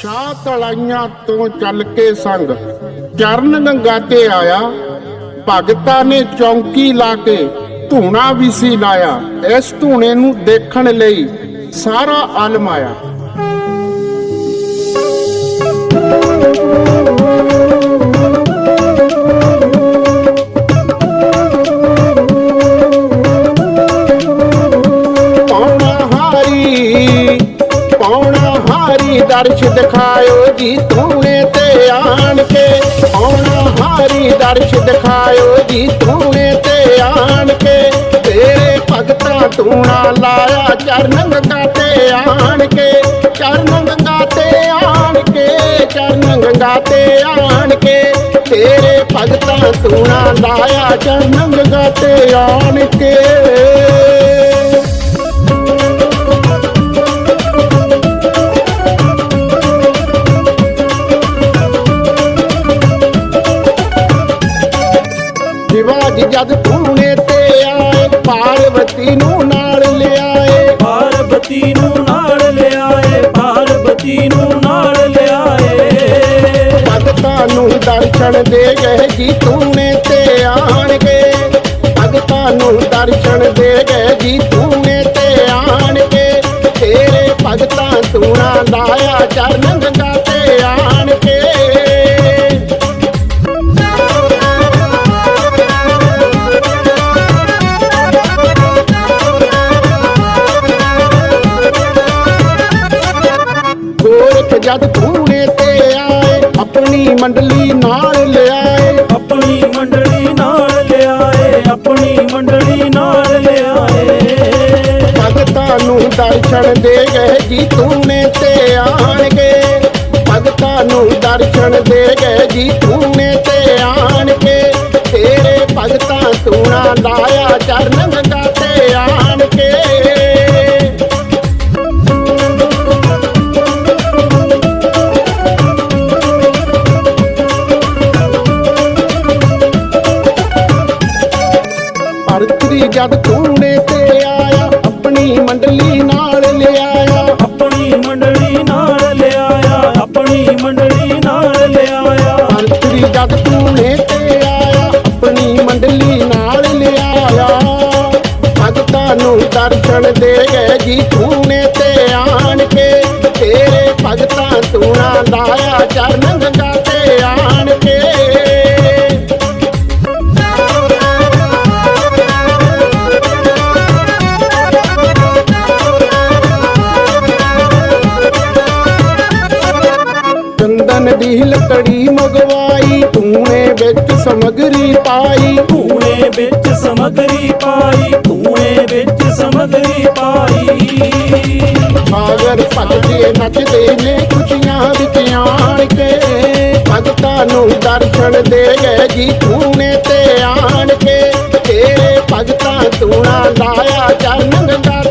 ਸ਼ਾਹ ਤਲਾਈਆਂ ਤੋਂ ਚੱਲ ਕੇ ਸੰਗ, ਚਰਨ ਗੰਗਾ ਤੇ ਆਇਆ। ਭਗਤਾ ਨੇ ਚੌਂਕੀ ਲਾ ਕੇ ਧੂਣਾ ਵੀ ਸੀ ਲਾਇਆ। ਇਸ ਧੂਣੇ ਨੂੰ ਦੇਖਣ ਲਈ ਸਾਰਾ ਆਲਮ ਆਇਆ। ਦਰਸ਼ ਦਿਖਾਇਓ ਜੀ ਧੂਣੇ ਤੇ ਆਣ ਕੇ। ਪੌਣਾ ਹਾਰੀ ਦਰਸ਼ ਦਿਖਾਇਓ ਜੀ ਧੂਣੇ ਤੇ ਆਣ ਕੇ। ਤੇਰੇ ਭਗਤਾਂ ਧੂਣਾ ਲਾਇਆ ਚਰਨ ਗੰਗਾ ਤੇ ਆਣ ਕੇ। ਚਰਨ ਗੰਗਾ ਤੇ ਆਣ ਕੇ, ਚਰਨ ਗੰਗਾ ਤੇ ਆਣ ਕੇ। ਤੇਰੇ ਭਗਤਾਂ ਧੂਣਾ ਲਾਇਆ ਚਰਨ ਗੰਗਾ ਤੇ ਆਣ ਕੇ। ਜਦ ਧੂਣੇ ਤੇ ਆਏ ਪਾਰਵਤੀ ਨੂੰ ਨਾਲ ਲਿਆਏ। ਪਾਰਬਤੀ ਨੂੰ ਨਾਲ ਲਿਆਏ ਪਾਰਬਤੀ ਨੂੰ ਨਾਲ ਲਿਆਏ। ਭਗਤਾਂ ਨੂੰ ਦਰਸ਼ਨ ਦੇ ਗਏ ਜੀ ਧੂਣੇ ਤੇ ਆਣ ਕੇ ਭਗਤਾਂ ਨੂੰ ਦਰਸ਼ਨ ਦੇ ਗਏ ਜੀ ਗੋਰਖ ਜਦ ਧੂਣੇ ਤੇ ਆਏ ਆਪਣੀ ਮੰਡਲੀ ਨਾਲ ਲਿਆਏ। ਆਪਣੀ ਮੰਡਲੀ ਨਾਲ ਲਿਆਏ ਆਪਣੀ ਮੰਡਲੀ ਨਾਲ ਲਿਆਏ। ਭਗਤਾਂ ਨੂੰ ਦਰਸ਼ਨ ਦੇ ਗਏ ਜੀ ਧੂਣੇ ਤੇ ਆਣ ਕੇ ਭਗਤਾਂ ਨੂੰ ਦਰਸ਼ਨ ਦੇ ਗਏ ਜੀ ਧੂਣੇ ਤੇ ਆਣ ਜਦ ਧੂਣੇ ਤੇ ਆਇਆ ਆਪਣੀ ਮੰਡਲੀ ਨਾਲ ਲਿਆਇਆ। ਆਪਣੀ ਮੰਡਲੀ ਨਾਲ ਲਿਆਇਆ ਆਪਣੀ ਮੰਡਲੀ ਨਾਲ ਲਿਆਇਆ। ਅਰਤਰੀ ਜਦ ਧੂਣੇ ਤੇ ਆਇਆ ਆਪਣੀ ਮੰਡਲੀ ਨਾਲ ਲਿਆਇਆ। ਭਗਤਾਂ ਨੂੰ ਦਰਸ਼ਨ ਦੇ ਗਏ ਜੀ ਧੂਣੇ ਤੇ ਆਣ ਕੇ ਤੇਰੇ ਭਗਤਾਂ ਧੂਣਾ ਲਾਇਆ ਚਰਨ ਚੰਦਨ ਦੀ ਲੱਕੜੀ ਮਗਵਾਈ ਧੂਣੇ ਵਿੱਚ ਸਮਗਰੀ ਪਾਈ। ਧੂਏ ਵਿੱਚ ਸਮਗਰੀ ਪਾਈ ਧੂਏ ਵਿੱਚ ਸਮਗਰੀ ਪਾਈ। ਸਾਗਰ ਭਗਤੇ ਨੱਚਦੇ ਨੇ ਖੁਸ਼ੀਆਂ ਵਿੱਚ ਆਣ ਕੇ। ਭਗਤਾਂ ਨੂੰ ਦਰਸ਼ਨ ਦੇ ਗਏ ਜੀ ਧੂਣੇ ਤੇ ਆਣ ਕੇ। ਤੇਰੇ ਭਗਤਾਂ ਧੂਣਾ ਲਾਇਆ ਚਰਨ ਗੰਗਾ